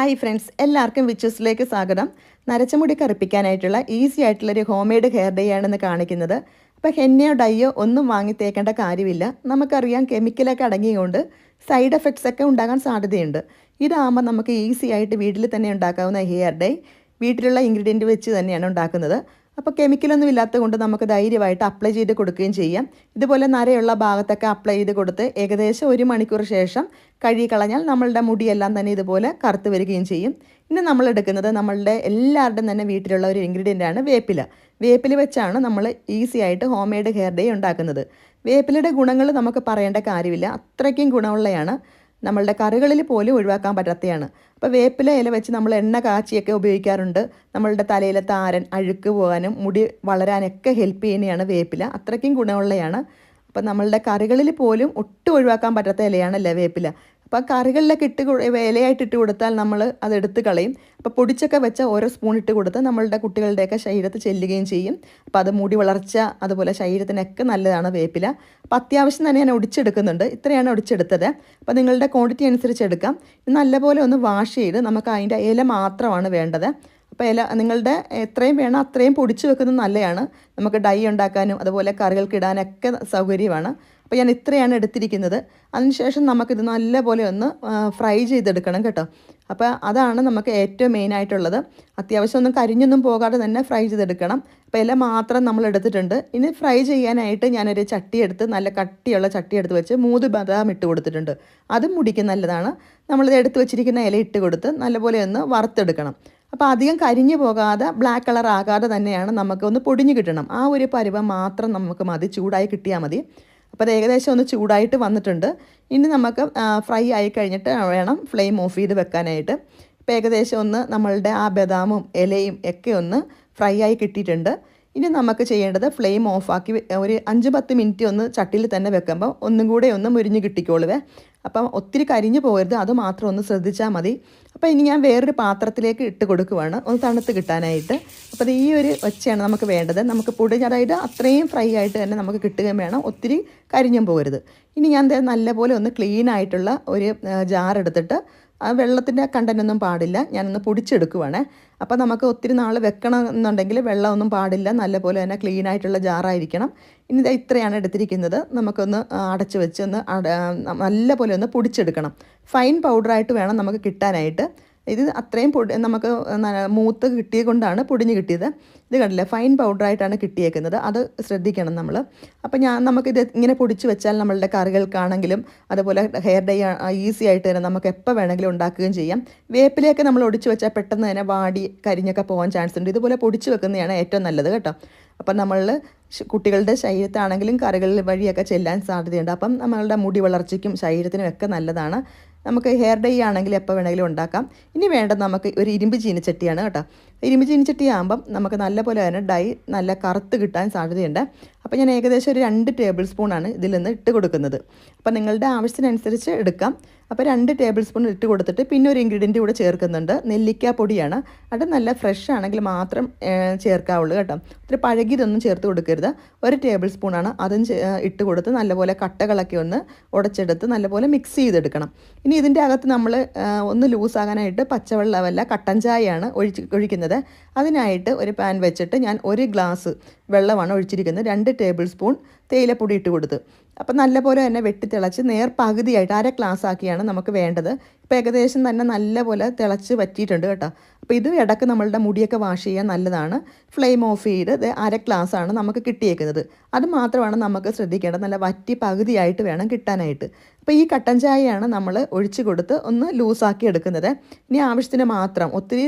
Hi friends എല്ലാവർക്കും വിച്ചസിലേക്ക് സ്വാഗതം. നരച്ചമുടി കറുപ്പിക്കാനായിട്ടുള്ള ഈസി ആയിട്ടുള്ളൊരു ഹോം മെയ്ഡ് ഹെയർ ഡേ ആണെന്ന് കാണിക്കുന്നത്. അപ്പോൾ ഹെന്നയോ ഡൈയോ ഒന്നും വാങ്ങി തേക്കേണ്ട കാര്യമില്ല. നമുക്കറിയാം കെമിക്കലൊക്കെ അടങ്ങിയതുകൊണ്ട് സൈഡ് എഫക്ട്സ് ഒക്കെ ഉണ്ടാകാൻ സാധ്യതയുണ്ട്. ഇതാകുമ്പോൾ നമുക്ക് ഈസി ആയിട്ട് വീട്ടിൽ തന്നെ ഉണ്ടാക്കാവുന്ന ഹെയർ ഡേ വീട്ടിലുള്ള ഇൻഗ്രീഡിയന്റ് വെച്ച് തന്നെയാണ് ഉണ്ടാക്കുന്നത്. അപ്പോൾ കെമിക്കലൊന്നും ഇല്ലാത്തത് കൊണ്ട് നമുക്ക് ധൈര്യമായിട്ട് അപ്ലൈ ചെയ്ത് കൊടുക്കുകയും ചെയ്യാം. ഇതുപോലെ നരയുള്ള ഭാഗത്തൊക്കെ അപ്ലൈ ചെയ്ത് കൊടുത്ത് ഏകദേശം ഒരു മണിക്കൂർ ശേഷം കഴുകിക്കളഞ്ഞാൽ നമ്മളുടെ മുടിയെല്ലാം തന്നെ ഇതുപോലെ കറുത്ത് വരികയും ചെയ്യും. ഇന്ന് നമ്മൾ എടുക്കുന്നത് നമ്മളുടെ എല്ലാവരുടെയും തന്നെ വീട്ടിലുള്ള ഒരു ഇൻഗ്രീഡിയന്റ് ആണ് വേപ്പില. വേപ്പില വെച്ചാണ് നമ്മൾ ഈസി ആയിട്ട് ഹോം മെയ്ഡ് ഹെയർ ഡേ ഉണ്ടാക്കുന്നത്. വേപ്പിലയുടെ ഗുണങ്ങൾ നമുക്ക് പറയേണ്ട കാര്യമില്ല. അത്രയ്ക്കും ഗുണമുള്ളതാണ് നമ്മളുടെ കറികളിൽ പോലും ഒഴിവാക്കാൻ പറ്റാത്തതാണ് അപ്പോൾ വേപ്പില ഇല വെച്ച് നമ്മൾ എണ്ണ കാച്ചിയൊക്കെ ഉപയോഗിക്കാറുണ്ട്. നമ്മളുടെ തലയിലെ താരൻ അഴുക്ക് പോകാനും മുടി വളരാനൊക്കെ ഹെൽപ്പ് ചെയ്യുന്നതാണ് വേപ്പില. അത്രയ്ക്കും ഗുണമുള്ളതാണ് അപ്പം നമ്മളുടെ കറികളിൽ പോലും ഒട്ടും ഒഴിവാക്കാൻ പറ്റാത്ത ഇലയാണല്ലേ വേപ്പില. അപ്പോൾ കറികളിലൊക്കെ ഇട്ട് വേലയായിട്ട് ഇട്ട് കൊടുത്താൽ നമ്മൾ അത് എടുത്ത് കളയും. അപ്പോൾ പൊടിച്ചൊക്കെ വെച്ച ഓരോ സ്പൂൺ ഇട്ട് കൊടുത്ത് നമ്മളുടെ കുട്ടികളുടെയൊക്കെ ശരീരത്ത് ചെല്ലുകയും ചെയ്യും. അപ്പോൾ അത് മുടി വളർച്ച അതുപോലെ ശരീരത്തിനൊക്കെ നല്ലതാണ് വേപ്പില. അപ്പോൾ അത്യാവശ്യം തന്നെ ഞാൻ ഒടിച്ചെടുക്കുന്നുണ്ട്. ഇത്രയാണ് ഒടിച്ചെടുത്തത്. അപ്പോൾ നിങ്ങളുടെ ക്വാണ്ടിറ്റി അനുസരിച്ച് എടുക്കാം. നല്ലപോലെ ഒന്ന് വാഷ് ചെയ്ത് നമുക്ക് അതിന്റെ ഇല മാത്രമാണ് വേണ്ടത്. അപ്പോൾ ഇല നിങ്ങളുടെ എത്രയും വേണം അത്രയും പൊടിച്ച് വെക്കുന്നത് നല്ലതാണ്. നമുക്ക് ഡൈ ഉണ്ടാക്കാനും അതുപോലെ കറികൾക്ക് ഇടാനൊക്കെ സൗകര്യമാണ്. അപ്പോൾ ഞാൻ ഇത്രയാണ് എടുത്തിരിക്കുന്നത്. അതിനുശേഷം നമുക്കിത് നല്ലപോലെ ഒന്ന് ഫ്രൈ ചെയ്തെടുക്കണം കേട്ടോ. അപ്പോൾ അതാണ് നമുക്ക് ഏറ്റവും മെയിൻ ആയിട്ടുള്ളത്. അത്യാവശ്യം ഒന്നും കരിഞ്ഞൊന്നും പോകാതെ തന്നെ ഫ്രൈ ചെയ്തെടുക്കണം. അപ്പോൾ ഇല മാത്രം നമ്മൾ എടുത്തിട്ടുണ്ട്. ഇനി ഫ്രൈ ചെയ്യാനായിട്ട് ഞാനൊരു ചട്ടി എടുത്ത് നല്ല കട്ടിയുള്ള ചട്ടി എടുത്ത് വെച്ച് മൂന്ന് ബദാം ഇട്ട് കൊടുത്തിട്ടുണ്ട്. അതും മുടിക്ക് നല്ലതാണ്. നമ്മളിത് എടുത്ത് വെച്ചിരിക്കുന്ന ഇല ഇട്ട് കൊടുത്ത് നല്ലപോലെ ഒന്ന് വറുത്തെടുക്കണം. അപ്പോൾ അധികം കരിഞ്ഞു പോകാതെ ബ്ലാക്ക് കളർ ആകാതെ തന്നെയാണ് നമുക്ക് ഒന്ന് പൊടിഞ്ഞു കിട്ടണം. ആ ഒരു പരുവം മാത്രം നമുക്ക് മതി. ചൂടായി കിട്ടിയാൽ മതി. അപ്പോൾ അത് ഏകദേശം ഒന്ന് ചൂടായിട്ട് വന്നിട്ടുണ്ട്. ഇനി നമുക്ക് ഫ്രൈ ആയി കഴിഞ്ഞിട്ട് വേണം ഫ്ലെയിം ഓഫ് ചെയ്ത് വെക്കാനായിട്ട്. ഇപ്പോൾ ഏകദേശം ഒന്ന് നമ്മളുടെ ആ ബദാമും ഇലയും ഒക്കെ ഒന്ന് ഫ്രൈ ആയി കിട്ടിയിട്ടുണ്ട്. ഇനി നമുക്ക് ചെയ്യേണ്ടത് ഫ്ലെയിം ഓഫാക്കി ഒരു അഞ്ച് പത്ത് മിനിറ്റ് ഒന്ന് ചട്ടിയിൽ തന്നെ വെക്കുമ്പോൾ ഒന്നും കൂടെ ഒന്ന് മുരിഞ്ഞ് കിട്ടിക്കോളുവേ. അപ്പം ഒത്തിരി കരിഞ്ഞു പോകരുത് അത് മാത്രം ഒന്ന് ശ്രദ്ധിച്ചാൽ മതി. അപ്പോൾ ഇനി ഞാൻ വേറൊരു പാത്രത്തിലേക്ക് ഇട്ട് കൊടുക്കുവാണ് ഒന്ന് തണുത്ത് കിട്ടാനായിട്ട്. അപ്പോൾ അത് ഈ ഒരു ഒച്ചയാണ് നമുക്ക് വേണ്ടത്. നമുക്ക് പൊടി അതായത് അത്രയും ഫ്രൈ ആയിട്ട് തന്നെ നമുക്ക് കിട്ടുകയും വേണം. ഒത്തിരി കരിഞ്ഞും പോകരുത്. ഇനി ഞാൻ നല്ലപോലെ ഒന്ന് ക്ലീൻ ആയിട്ടുള്ള ഒരു ജാർ എടുത്തിട്ട് ആ വെള്ളത്തിന്റെ കണ്ടന്റൊന്നും പാടില്ല. ഞാനൊന്ന് പൊടിച്ചെടുക്കുവാണേ. അപ്പോൾ നമുക്ക് ഒത്തിരി നാൾ വെക്കണം എന്നുണ്ടെങ്കിൽ വെള്ളമൊന്നും പാടില്ല. നല്ലപോലെ തന്നെ ക്ലീൻ ആയിട്ടുള്ള ജാറായിരിക്കണം ഇനി ഇത്രയാണ് എടുത്തിരിക്കുന്നത്. നമുക്കൊന്ന് അടച്ചു വെച്ച് ഒന്ന് നല്ലപോലെ ഒന്ന് പൊടിച്ചെടുക്കണം. ഫൈൻ പൗഡറായിട്ട് വേണം നമുക്ക് കിട്ടാനായിട്ട്. ഇത് അത്രയും പൊടി നമുക്ക് മൂത്ത് കിട്ടിയത് കൊണ്ടാണ് പൊടിഞ്ഞ് കിട്ടിയത്. ഇത് കണ്ടില്ലേ ഫൈൻ പൗഡറായിട്ടാണ് കിട്ടിയേക്കുന്നത്. അത് ശ്രദ്ധിക്കണം നമ്മൾ അപ്പോൾ ഞാൻ നമുക്കിത് ഇങ്ങനെ പൊടിച്ച് വെച്ചാൽ നമ്മളുടെ കറികൾക്കാണെങ്കിലും അതുപോലെ ഹെയർ ഡൈ ഈസി ആയിട്ട് തന്നെ നമുക്ക് എപ്പോൾ വേണമെങ്കിലും ഉണ്ടാക്കുകയും ചെയ്യാം. വേപ്പിലയൊക്കെ നമ്മൾ ഒടിച്ച് വെച്ചാൽ പെട്ടെന്ന് തന്നെ വാടി കരിഞ്ഞൊക്കെ പോകാൻ ചാൻസ് ഉണ്ട്. ഇതുപോലെ പൊടിച്ച് വെക്കുന്നതാണ് ഏറ്റവും നല്ലത് കേട്ടോ. അപ്പം നമ്മൾ കുട്ടികളുടെ ശരീരത്താണെങ്കിലും കറികളിൽ വഴിയൊക്കെ ചെല്ലാൻ സാധ്യതയുണ്ട്. അപ്പം നമ്മളുടെ മുടി വളർച്ചയ്ക്കും ശരീരത്തിനും ഒക്കെ നല്ലതാണ്. നമുക്ക് ഹെയർ ഡൈ ആണെങ്കിൽ എപ്പോൾ വേണമെങ്കിലും ഉണ്ടാക്കാം. ഇനി വേണ്ടത് നമുക്ക് ഒരു ഇരുമ്പ് ചീനച്ചട്ടിയാണ് കേട്ടോ. ഇരുമ്പ് ചീനച്ചട്ടി ആകുമ്പം നമുക്ക് നല്ലപോലെ തന്നെ ഡൈ നല്ല കറുത്ത് കിട്ടാൻ സാധ്യതയുണ്ട്. അപ്പോൾ ഞാൻ ഏകദേശം ഒരു രണ്ട് ടേബിൾ സ്പൂണാണ് ഇതിൽ നിന്ന് ഇട്ട് കൊടുക്കുന്നത്. അപ്പോൾ നിങ്ങളുടെ ആവശ്യത്തിനനുസരിച്ച് എടുക്കാം. അപ്പോൾ രണ്ട് ടേബിൾ സ്പൂൺ ഇട്ട് കൊടുത്തിട്ട് പിന്നെ ഒരു ഇൻഗ്രീഡിയന്റ് കൂടെ ചേർക്കുന്നുണ്ട്. നെല്ലിക്ക പൊടിയാണ്. അത് നല്ല ഫ്രഷ് ആണെങ്കിൽ മാത്രം ചേർക്കാവുള്ളൂ കേട്ടോ. ഒത്തിരി പഴകിയതൊന്നും ചേർത്ത് കൊടുക്കരുത്. ഒരു ടേബിൾ സ്പൂണാണ് അതും ഇട്ട് കൊടുത്ത് നല്ലപോലെ കട്ടകളൊക്കെ ഒന്ന് ഉടച്ചെടുത്ത് നല്ലപോലെ മിക്സ് ചെയ്തെടുക്കണം. ഇനി ഇതിന്റെ അകത്ത് നമ്മൾ ഒന്ന് ലൂസാകാനായിട്ട് പച്ചവെള്ളമല്ല കട്ടൻ ചായയാണ് ഒഴിച്ച് ഒഴിക്കുന്നത്. അതിനായിട്ട് ഒരു പാൻ വെച്ചിട്ട് ഞാൻ ഒരു ഗ്ലാസ് വെള്ളമാണ് ഒഴിച്ചിരിക്കുന്നത്. രണ്ട് ടേബിൾ സ്പൂൺ തേയിലപ്പൊടി ഇട്ട് കൊടുത്ത്. അപ്പം നല്ലപോലെ തന്നെ വെട്ടി തിളച്ച് നേർ പകുതിയായിട്ട് അര ഗ്ലാസ് ആക്കിയാണ് നമുക്ക് വേണ്ടത്. ഇപ്പോൾ ഏകദേശം തന്നെ നല്ലപോലെ തിളച്ച് വറ്റിയിട്ടുണ്ട് കേട്ടോ. അപ്പോൾ ഇത് ഇടയ്ക്ക് നമ്മളുടെ മുടിയൊക്കെ വാഷ് ചെയ്യാൻ നല്ലതാണ്. ഫ്ലെയിം ഓഫ് ചെയ്ത് അര ഗ്ലാസ് ആണ് നമുക്ക് കിട്ടിയേക്കുന്നത്. അത് മാത്രമാണ് നമുക്ക് ശ്രദ്ധിക്കേണ്ടത്. നല്ല വറ്റി പകുതിയായിട്ട് വേണം കിട്ടാനായിട്ട്. അപ്പോൾ ഈ കട്ടൻ ചായയാണ് നമ്മൾ ഒഴിച്ച് കൊടുത്ത് ഒന്ന് ലൂസാക്കി എടുക്കുന്നത്. ഇനി ആവശ്യത്തിന് മാത്രം ഒത്തിരി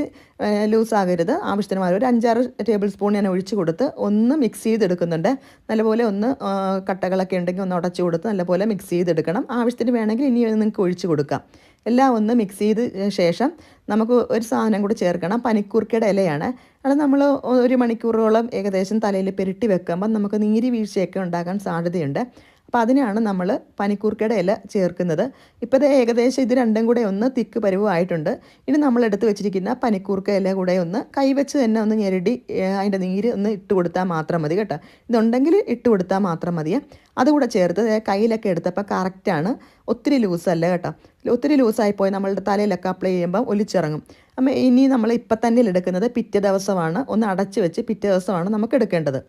ലൂസാകരുത് ആവശ്യത്തിന് മാത്രം ഒരു അഞ്ചാറ് ടേബിൾ സ്പൂൺ ഞാൻ ഒഴിച്ച് കൊടുത്ത് ഒന്ന് മിക്സ് ചെയ്തെടുക്കുന്നുണ്ട്. നല്ലപോലെ ഒന്ന് കട്ടകളൊക്കെ ഉണ്ടെങ്കിൽ ഒന്ന് ഉടച്ചു കൊടുത്ത് നല്ലപോലെ മിക്സ് ചെയ്തെടുക്കണം. ആവശ്യത്തിന് വേണമെങ്കിൽ ഇനി നിങ്ങൾക്ക് ഒഴിച്ച് കൊടുക്കാം. എല്ലാം ഒന്ന് മിക്സ് ചെയ്ത് ശേഷം നമുക്ക് ഒരു സാധനം കൂടി ചേർക്കണം. പനിക്കൂർക്കയുടെ ഇലയാണ്. അത് നമ്മൾ ഒരു മണിക്കൂറോളം ഏകദേശം തലയിൽ പെരുട്ടി വെക്കുമ്പം നമുക്ക് നീരി വീഴ്ചയൊക്കെ ഉണ്ടാകാൻ സാധ്യതയുണ്ട്. അപ്പോൾ അതിനാണ് നമ്മൾ പനിക്കൂർക്കയുടെ ഇല ചേർക്കുന്നത്. ഇപ്പോൾ ഇത് ഏകദേശം ഇത് രണ്ടും കൂടെ ഒന്ന് തിക്ക് പരുവമായിട്ടുണ്ട് ഇനി നമ്മൾ എടുത്ത് വെച്ചിരിക്കുന്ന പനിക്കൂർക്ക ഇല കൂടെ ഒന്ന് കൈവച്ച് തന്നെ ഒന്ന് ഞെരടി അതിന്റെ നീര് ഒന്ന് ഇട്ട് കൊടുത്താൽ മാത്രം മതി കേട്ടോ. ഇതുണ്ടെങ്കിൽ ഇട്ട് കൊടുത്താൽ മാത്രം മതിയേ. അതുകൂടെ ചേർത്ത് കയ്യിലൊക്കെ എടുത്തപ്പോൾ കറക്റ്റാണ് ഒത്തിരി ലൂസല്ല കേട്ടോ. ഒത്തിരി ലൂസായി പോയി നമ്മളുടെ തലയിലൊക്കെ അപ്ലൈ ചെയ്യുമ്പോൾ ഒലിച്ചിറങ്ങും. അപ്പം ഇനി നമ്മൾ ഇപ്പം തന്നെ എടുക്കുന്നത്? പിറ്റേ ദിവസമാണ്. ഒന്ന് അടച്ച് വെച്ച് പിറ്റേ ദിവസമാണ് നമുക്ക് എടുക്കേണ്ടത്.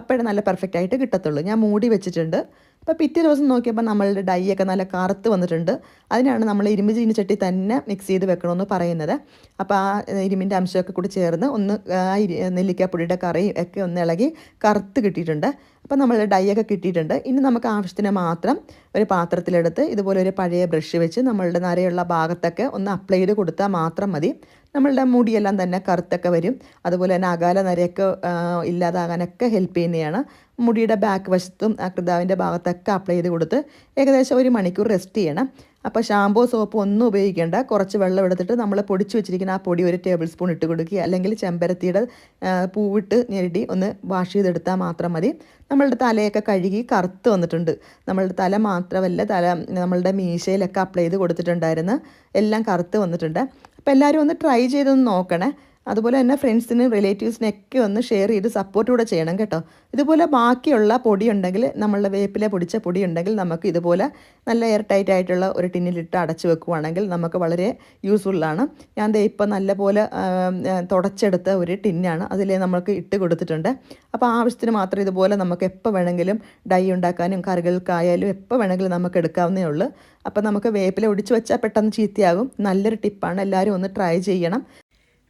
അപ്പോഴേ നല്ല പെർഫെക്റ്റ് ആയിട്ട് കിട്ടത്തുള്ളൂ. ഞാൻ മൂടി വെച്ചിട്ടുണ്ട്. അപ്പോൾ പിറ്റേ ദിവസം നോക്കിയപ്പോൾ നമ്മളുടെ ഡൈ ഒക്കെ നല്ല കറുത്ത് വന്നിട്ടുണ്ട്. അതിനാണ് നമ്മൾ ഇരുമ്പ് ചട്ടി തന്നെ മിക്സ് ചെയ്ത് വെക്കണമെന്ന് പറയുന്നത്. അപ്പോൾ ആ ഇരുമ്പിന്റെ അംശമൊക്കെ കൂടി ചേർന്ന് ഒന്ന് ആ നെല്ലിക്കാപ്പൊടിയുടെ കറിയും ഒക്കെ ഒന്ന് ഇളകി കറുത്ത് കിട്ടിയിട്ടുണ്ട്. അപ്പോൾ നമ്മളുടെ ഡൈ ഒക്കെ കിട്ടിയിട്ടുണ്ട്. ഇനി നമുക്ക് ആവശ്യത്തിന് മാത്രം ഒരു പാത്രത്തിലെടുത്ത് ഇതുപോലെ ഒരു പഴയ ബ്രഷ് വെച്ച് നമ്മളുടെ നരയുള്ള ഭാഗത്തൊക്കെ ഒന്ന് അപ്ലൈ ചെയ്ത് കൊടുത്താൽ മാത്രം മതി. നമ്മളുടെ മുടിയെല്ലാം തന്നെ കറുത്തൊക്കെ വരും. അതുപോലെ തന്നെ അകാല നരയൊക്കെ ഇല്ലാതാകാനൊക്കെ ഹെൽപ്പ് ചെയ്യുന്നതാണ്. മുടിയുടെ ബാക്ക് വശത്തും ആ കൃതാവിന്റെ ഭാഗത്തൊക്കെ അപ്ലൈ ചെയ്ത് കൊടുത്ത് ഏകദേശം ഒരു മണിക്കൂർ റെസ്റ്റ് ചെയ്യണം. അപ്പോൾ ഷാമ്പോ സോപ്പ് ഒന്നും ഉപയോഗിക്കേണ്ട. കുറച്ച് വെള്ളം എടുത്തിട്ട് നമ്മൾ പൊടിച്ച് വെച്ചിരിക്കുന്ന ആ പൊടി ഒരു ടേബിൾ സ്പൂൺ ഇട്ട് കൊടുക്കുക. അല്ലെങ്കിൽ ചെമ്പരത്തിയുടെ പൂവിട്ട് ഞെരടി ഒന്ന് വാഷ് ചെയ്തെടുത്താൽ മാത്രം മതി. നമ്മളുടെ തലയൊക്കെ കഴുകി കറുത്ത് വന്നിട്ടുണ്ട്. നമ്മളുടെ തല മാത്രമല്ല തല നമ്മളുടെ മീശയിലൊക്കെ അപ്ലൈ ചെയ്ത് കൊടുത്തിട്ടുണ്ടായിരുന്നു. എല്ലാം കറുത്ത് വന്നിട്ടുണ്ട്. അപ്പോൾ എല്ലാവരും ഒന്ന് ട്രൈ ചെയ്തൊന്ന് നോക്കണേ. അതുപോലെ തന്നെ ഫ്രണ്ട്സിനും റിലേറ്റീവ്സിനൊക്കെ ഒന്ന് ഷെയർ ചെയ്ത് സപ്പോർട്ട് കൂടെ ചെയ്യണം കേട്ടോ. ഇതുപോലെ ബാക്കിയുള്ള പൊടി ഉണ്ടെങ്കിൽ നമ്മളുടെ വേപ്പിലെ പൊടിച്ച പൊടി ഉണ്ടെങ്കിൽ നമുക്ക് ഇതുപോലെ നല്ല എയർ ടൈറ്റ് ആയിട്ടുള്ള ഒരു ടിന്നിലിട്ട് അടച്ചു വെക്കുവാണെങ്കിൽ നമുക്ക് വളരെ യൂസ്ഫുള്ളാണ് ഞാൻ ദേ നല്ല നല്ലപോലെ തുടച്ചെടുത്ത ഒരു ടിന്നാണ് അതിൽ നമുക്ക് ഇട്ട് കൊടുത്തിട്ടുണ്ട്. അപ്പോൾ ആവശ്യത്തിന് മാത്രം ഇതുപോലെ നമുക്ക് എപ്പോൾ വേണമെങ്കിലും ഡൈ ഉണ്ടാക്കാനും കറികൾക്കായാലും എപ്പോൾ വേണമെങ്കിലും നമുക്ക് എടുക്കാവുന്നേ ഉള്ളൂ. അപ്പോൾ നമുക്ക് വേപ്പില ഒടിച്ച് വെച്ചാൽ പെട്ടെന്ന് ചീത്തയാകും. നല്ലൊരു ടിപ്പാണ് എല്ലാവരും ഒന്ന് ട്രൈ ചെയ്യണം.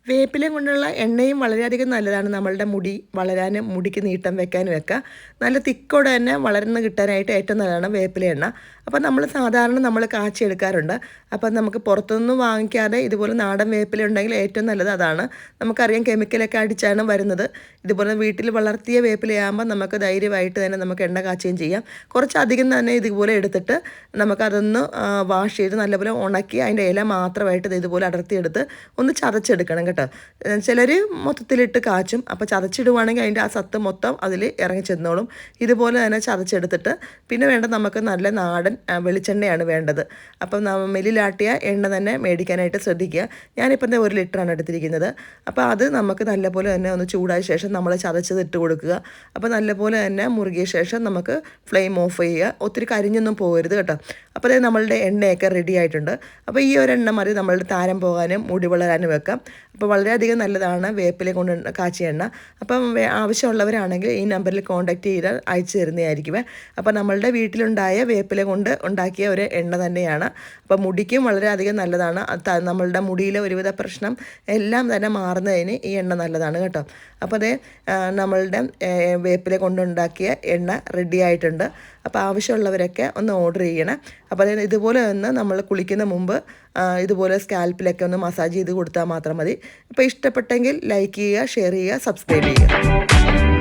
വേപ്പില കൊണ്ടുള്ള എണ്ണയും വളരെയധികം നല്ലതാണ്. നമ്മളുടെ മുടി വളരാനും മുടിക്ക് നീട്ടം വെക്കാനും ഒക്കെ. നല്ല തിക്കോടെ തന്നെ വളർന്ന് കിട്ടാനായിട്ട് ഏറ്റവും നല്ലതാണ് വേപ്പില എണ്ണ. അപ്പോൾ നമ്മൾ സാധാരണ നമ്മൾ കാച്ചിയെടുക്കാറുണ്ട്. അപ്പം നമുക്ക് പുറത്തുനിന്ന് വാങ്ങിക്കാതെ ഇതുപോലെ നാടൻ വേപ്പില ഉണ്ടെങ്കിൽ ഏറ്റവും നല്ലത് അതാണ്. നമുക്കറിയാം കെമിക്കലൊക്കെ അടിച്ചാണ് വരുന്നത്. ഇതുപോലെ വീട്ടിൽ വളർത്തിയ വേപ്പിലയാകുമ്പോൾ നമുക്ക് ധൈര്യമായിട്ട് തന്നെ നമുക്ക് എണ്ണ കാച്ചുകയും ചെയ്യാം. കുറച്ചധികം തന്നെ ഇതുപോലെ എടുത്തിട്ട് നമുക്കതൊന്ന് വാഷ് ചെയ്ത് നല്ലപോലെ ഉണക്കി അതിന്റെ ഇല മാത്രമായിട്ട് ഇത് ഇതുപോലെ അടർത്തിയെടുത്ത് ഒന്ന് ചതച്ചെടുക്കണം കേട്ടോ. ചിലർ മൊത്തത്തിലിട്ട് കാച്ചും. അപ്പോൾ ചതച്ചിടുവാണെങ്കിൽ അതിന്റെ ആ സത്ത് മൊത്തം അതിൽ ഇറങ്ങി ചെന്നോളും. ഇതുപോലെ തന്നെ ചതച്ചെടുത്തിട്ട് പിന്നെ വേണ്ട നമുക്ക് നല്ല നാടൻ വെളിച്ചെണ്ണയാണ് വേണ്ടത്. അപ്പം മെല്ലിലാട്ടിയ എണ്ണ തന്നെ മേടിക്കാനായിട്ട് ശ്രദ്ധിക്കുക. ഞാനിപ്പം തന്നെ ഒരു ലിറ്ററാണ് എടുത്തിരിക്കുന്നത്. അപ്പോൾ അത് നമുക്ക് നല്ലപോലെ തന്നെ ഒന്ന് ചൂടായ ശേഷം നമ്മൾ ചതച്ചത് ഇട്ട് കൊടുക്കുക. അപ്പോൾ നല്ലപോലെ തന്നെ മുറുകിയ ശേഷം നമുക്ക് ഫ്ലെയിം ഓഫ് ചെയ്യുക. ഒത്തിരി കരിഞ്ഞൊന്നും പോകരുത് കേട്ടോ. അപ്പോൾ അതായത് നമ്മളുടെ എണ്ണയൊക്കെ റെഡി ആയിട്ടുണ്ട്. അപ്പോൾ ഈ ഒരു എണ്ണ മതി നമ്മളുടെ താരം പോകാനും മുടി വളരാനും വെക്കാം അപ്പോൾ വളരെയധികം നല്ലതാണ് വേപ്പില കൊണ്ട് കാച്ചിയ എണ്ണ. അപ്പം ആവശ്യമുള്ളവരാണെങ്കിൽ ഈ നമ്പറിൽ കോൺടാക്റ്റ് ചെയ്ത് അയച്ചു തരുന്നതായിരിക്കും. അപ്പോൾ നമ്മളുടെ വീട്ടിലുണ്ടായ വേപ്പില കൊണ്ട് ഉണ്ടാക്കിയ ഒരു എണ്ണ തന്നെയാണ്. അപ്പോൾ മുടിക്കും വളരെയധികം നല്ലതാണ്. നമ്മളുടെ മുടിയിലെ ഒരുവിധ പ്രശ്നം എല്ലാം തന്നെ മാറുന്നതിന് ഈ എണ്ണ നല്ലതാണ് കേട്ടോ. അപ്പോൾ അതേ നമ്മളുടെ വേപ്പില കൊണ്ടുണ്ടാക്കിയ എണ്ണ റെഡി ആയിട്ടുണ്ട്. അപ്പോൾ ആവശ്യമുള്ളവരൊക്കെ ഒന്ന് ഓർഡർ ചെയ്യണം. അപ്പോൾ അതായത് ഇതുപോലെ ഒന്ന് നമ്മൾ കുളിക്കുന്ന മുമ്പ് ഇതുപോലെ സ്കാൽപ്പിലൊക്കെ ഒന്ന് മസാജ് ചെയ്ത് കൊടുത്താൽ മാത്രം മതി. ഇപ്പോൾ ഇഷ്ടപ്പെട്ടെങ്കിൽ ലൈക്ക് ചെയ്യുക ഷെയർ ചെയ്യുക സബ്സ്ക്രൈബ് ചെയ്യുക.